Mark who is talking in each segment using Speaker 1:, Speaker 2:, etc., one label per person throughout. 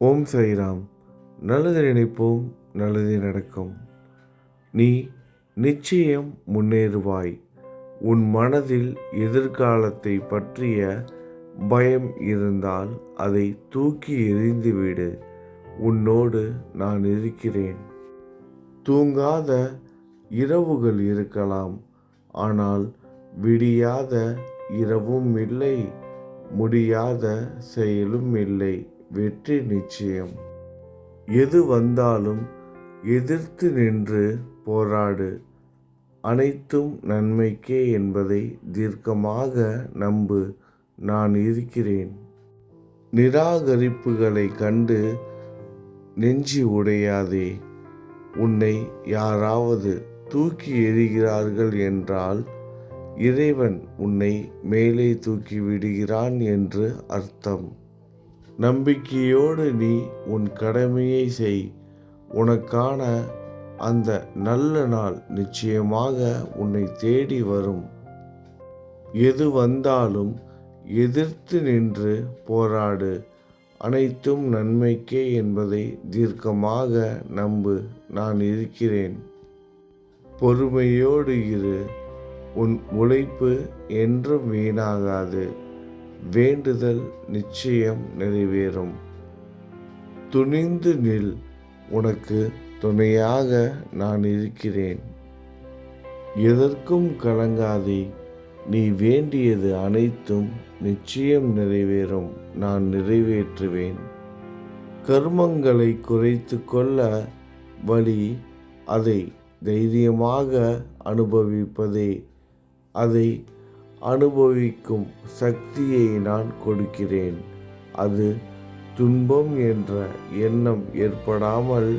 Speaker 1: ஓம் சைராம் நல்லது நினைப்போம் நல்லது நடக்கும். நீ நிச்சயம் முன்னேறுவாய். உன் மனதில் எதிர்காலத்தை பற்றிய பயம் இருந்தால் அதை தூக்கி எறிந்துவிடு உன்னோடு நான் இருக்கிறேன். தூங்காத இரவுகள் இருக்கலாம். ஆனால் விடியாத இரவும் இல்லை முடியாத செயலும் இல்லை. வெற்றி நிச்சயம். எது வந்தாலும் எதிர்த்து நின்று போராடு. அனைத்தும் நன்மைக்கே என்பதை தீர்க்கமாக நம்பு. நான் இருக்கிறேன். நிராகரிப்புகளை கண்டு நெஞ்சி உடையாதே. உன்னை யாராவது தூக்கி எறிகிறார்கள் என்றால் இறைவன் உன்னை மேலே தூக்கி விடுகிறான் என்று அர்த்தம். நம்பிக்கையோடு நீ உன் கடமையை செய். உனக்கான அந்த நல்ல நாள் நிச்சயமாக உன்னை தேடி வரும். எது வந்தாலும் எதிர்த்து நின்று போராடு. அனைத்தும் நன்மைக்கே என்பதை தீர்க்கமாக நம்பு. நான் இருக்கிறேன். பொறுமையோடு இரு. உன் உழைப்பு என்றும் வீணாகாது. வேண்டுதல் நிச்சயம் நிறைவேறும். துணிந்து நில் உனக்கு துணையாக நான் இருக்கிறேன். எதற்கும் கலங்காதே நீ வேண்டியது அனைத்தும் நிச்சயம் நிறைவேறும் நான் நிறைவேற்றுவேன். கர்மங்களை குறைத்து கொள்ள வழி அதை தைரியமாக அனுபவிப்பதே அதை அனுபவிக்கும் சக்தியை நான் கொடுக்கிறேன். அது துன்பம் என்ற எண்ணம் ஏற்படாமல்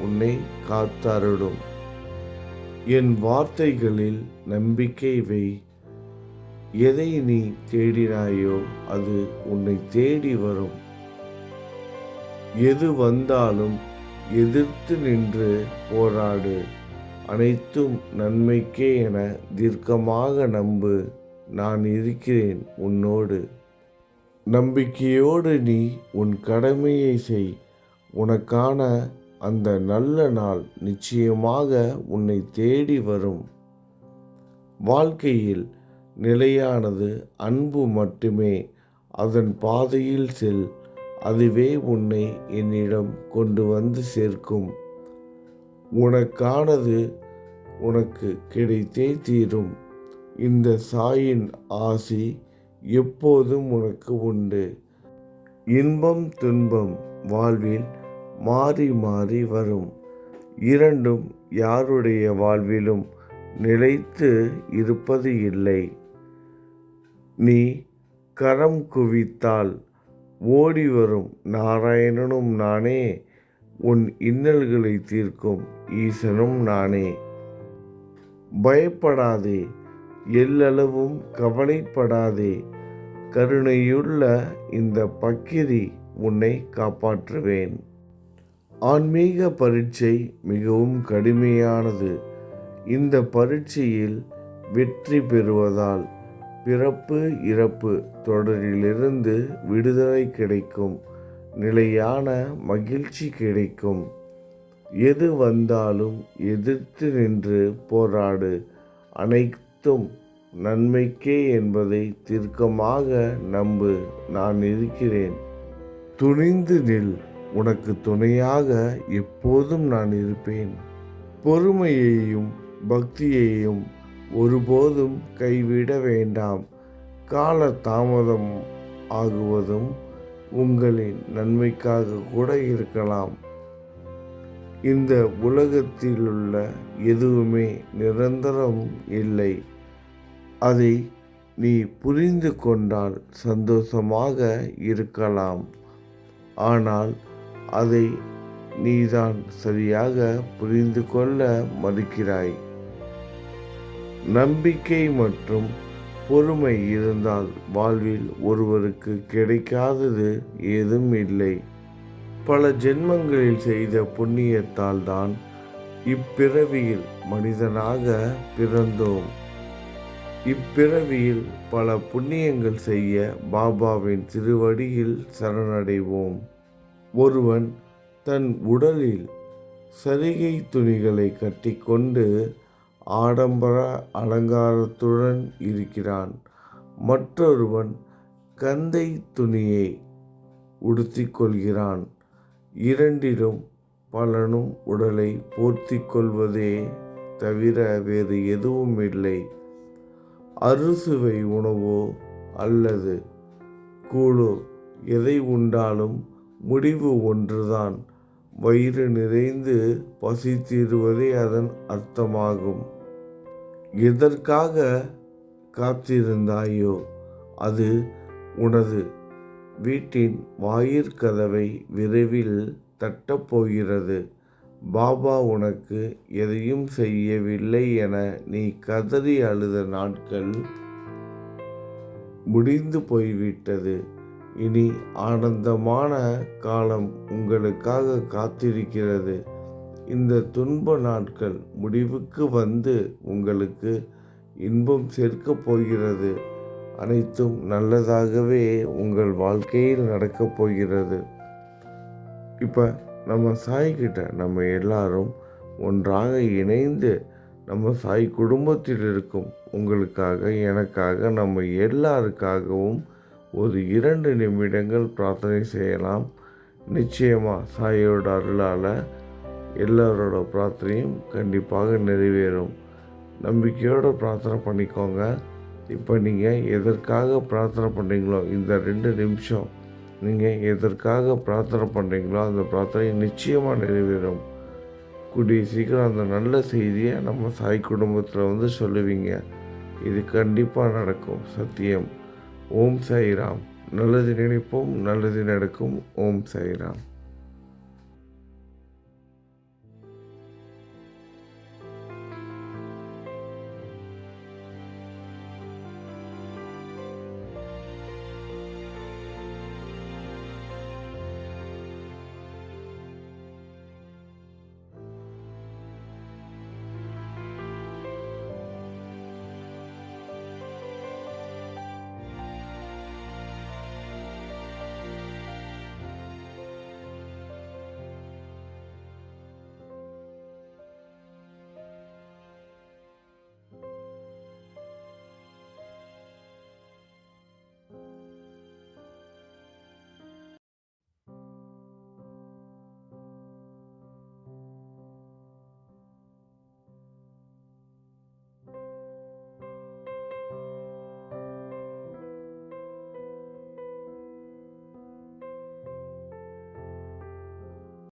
Speaker 1: உன்னை காத்தருடும் என் வார்த்தைகளில் நம்பிக்கை வை. எதை நீ தேடினாயோ அது உன்னை தேடி வரும். எது வந்தாலும் எதிர்த்து நின்று போராடு. அனைத்தும் நன்மைக்கே என தீர்க்கமாக நம்பு. நான் இருக்கிறேன் உன்னோடு. நம்பிக்கையோடு நீ உன் கடமையை செய். உனக்கான அந்த நல்ல நாள் நிச்சயமாக உன்னை தேடி வரும். வாழ்க்கையில் நிலையானது அன்பு மட்டுமே. அதன் பாதையில் செல். அதுவே உன்னை என்னிடம் கொண்டு வந்து சேர்க்கும். உனக்கானது உனக்கு கிடைத்தே தீரும். இந்த சாயின் ஆசி எப்போதும் உனக்கு உண்டு. இன்பம் துன்பம் வாழ்வில் மாறி மாறி வரும். இரண்டும் யாருடைய வாழ்விலும் நிலைத்து இருப்பது இல்லை. நீ கரம் குவித்தால் ஓடி வரும் நாராயணனும் நானே. உன் இன்னல்களை தீர்க்கும் ஈசனும் நானே. பயப்படாதே எல்லளவும் கவலைப்படாதே. கருணையுள்ள இந்த பக்கிரி உன்னை காப்பாற்றுவேன். ஆன்மீக பரீட்சை மிகவும் கடுமையானது. இந்த பரீட்சையில் வெற்றி பெறுவதால் பிறப்பு இறப்பு தொடரிலிருந்து விடுதலை கிடைக்கும். நிலையான மகிழ்ச்சி கிடைக்கும். எது வந்தாலும் எதிர்த்து நின்று போராடு. அனைத்தும் நன்மைக்கே என்பதை தீர்க்கமாக நம்பு நான் இருக்கிறேன். துணிந்து நில் உனக்கு துணையாக எப்போதும் நான் இருப்பேன். பொறுமையையும் பக்தியையும் ஒருபோதும் கைவிட வேண்டாம். கால தாமதம் ஆகுவதும் உங்களின் நன்மைக்காக கூட இருக்கலாம். இந்த உலகத்திலுள்ள எதுவுமே நிரந்தரம் இல்லை. அதை நீ புரிந்து கொண்டால் சந்தோஷமாக இருக்கலாம். ஆனால் அதை நீதான் சரியாக புரிந்து கொள்ள மறுக்கிறாய். நம்பிக்கை மற்றும் பொறுமை இருந்தால் வாழ்வில் ஒருவருக்கு கிடைக்காதது ஏதும் இல்லை. பல ஜென்மங்களில் செய்த புண்ணியத்தால் தான் இப்பிறவியில் மனிதனாக பிறந்தோம். இப்பிறவியில் பல புண்ணியங்கள் செய்ய பாபாவின் திருவடியில் சரணடைவோம். ஒருவன் தன் உடலில் சரிகை துணிகளை கட்டிக்கொண்டு ஆடம்பர அலங்காரத்துடன் இருக்கிறான். மற்றொருவன் கந்தை துணியை உடுத்திக்கொள்கிறான். இரண்டிலும் பலனும் உடலை போர்த்தி கொள்வதே தவிர வேறு எதுவும் இல்லை அறுசுவை உணவோ அல்லது கூழோ எதை உண்டாலும் முடிவு ஒன்றுதான். வயிறு நிறைந்து பசி தீருவதே அதன் அர்த்தமாகும். எதற்காக காத்திருந்தாயோ அது உனது வீட்டின் வாயிற்கதவை விரைவில் தட்டப்போகிறது பாபா உனக்கு எதையும் செய்யவில்லை என நீ கதறி அழுத நாட்கள் முடிந்து போய்விட்டது. இனி ஆனந்தமான காலம் உங்களுக்காக காத்திருக்கிறது. இந்த துன்ப நாட்கள் முடிவுக்கு வந்து உங்களுக்கு இன்பம் சேர்க்கப் போகிறது. அனைத்தும் நல்லதாகவே உங்கள் வாழ்க்கையில் நடக்கப் போகிறது. இப்போ நம்ம சாய்கிட்ட நம்ம எல்லாரும் ஒன்றாக இணைந்து நம்ம சாய் குடும்பத்தில் இருக்கும் உங்களுக்காக எனக்காக நம்ம எல்லாருக்காகவும் ஒரு இரண்டு நிமிடங்கள் பிரார்த்தனை செய்யலாம். நிச்சயமாக சாயோட அருளால் எல்லாரோட பிரார்த்தனையும் கண்டிப்பாக நிறைவேறும். நம்பிக்கையோடு பிரார்த்தனை பண்ணிக்கோங்க. இப்போ நீங்கள் எதற்காக பிரார்த்தனை பண்ணுறீங்களோ இந்த ரெண்டு நிமிஷம் நீங்கள் எதற்காக பிரார்த்தனை பண்ணுறீங்களோ அந்த பிரார்த்தனை நிச்சயமாக நிறைவேறும். கூடிய சீக்கிரம் அந்த நல்ல செய்தியை நம்ம சாய் குடும்பத்தில் வந்து சொல்லுவீங்க. இது கண்டிப்பாக நடக்கும் சத்தியம். ஓம் சாய்ராம். நல்லது நினைப்போம் நல்லது நடக்கும். ஓம் சாய்ராம்.